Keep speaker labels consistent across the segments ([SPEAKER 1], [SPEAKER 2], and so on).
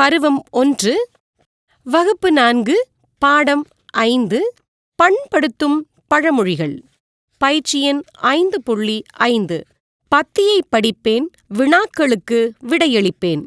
[SPEAKER 1] பருவம் ஒன்று. வகுப்பு நான்கு பாடம் ஐந்து பண்படுத்தும் பழமொழிகள். பயிற்சியன் ஐந்து புள்ளி ஐந்து. பத்தியை படிப்பேன் வினாக்களுக்கு விடையளிப்பேன்.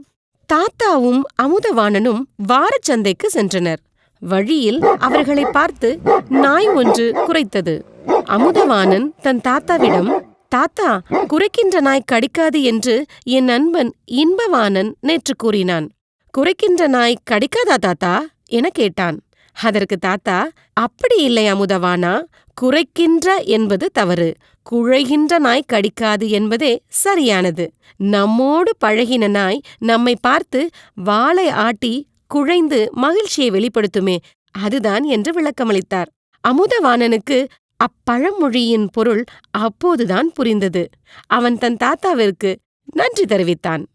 [SPEAKER 1] தாத்தாவும் அமுதவாணனும் வாரச்சந்தைக்கு சென்றனர். வழியில் அவர்களை பார்த்து நாய் ஒன்று குறைத்தது அமுதவாணன் தன் தாத்தாவிடம் தாத்தா குறைக்கின்ற நாய் கடிக்காது என்று என் நண்பன் இன்பவாணன் நேற்று கூறினான். குறைக்கின்ற நாய் கடிக்காதா தாத்தா? என கேட்டான். அதற்கு தாத்தா அப்படி இல்லை அமுதவானா குறைக்கின்ற என்பது தவறு. குழைகின்ற நாய் கடிக்காது என்பதே சரியானது. நம்மோடு பழகின நாய் நம்மை பார்த்து வாளை ஆட்டி குழைந்து மகிழ்ச்சியை வெளிப்படுத்துமே. அதுதான் என்று விளக்கமளித்தார். அமுதவாணனுக்கு அப்பழமொழியின் பொருள் அப்போதுதான் புரிந்தது. அவன் தன் தாத்தாவிற்கு நன்றி தெரிவித்தான்.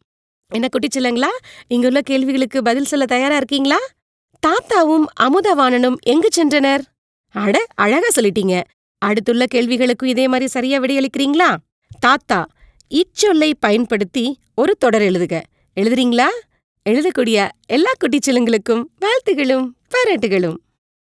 [SPEAKER 1] என்ன குட்டிச்சில்லங்களா இங்குள்ள கேள்விகளுக்கு பதில் சொல்ல தயாரா இருக்கீங்களா? தாத்தாவும் அமுதவாணனும் எங்கு சென்றனர்? அட அழகா சொல்லிட்டீங்க. அடுத்துள்ள கேள்விகளுக்கும் இதே மாதிரி சரியா விடையளிக்கிறீங்களா தாத்தா இச்சொல்லை பயன்படுத்தி ஒரு தொடர் எழுதுக. எழுதுறீங்களா? எழுதக்கூடிய எல்லா குட்டிச்சிலுங்களுக்கும் வாழ்த்துகளும் பாராட்டுகளும்.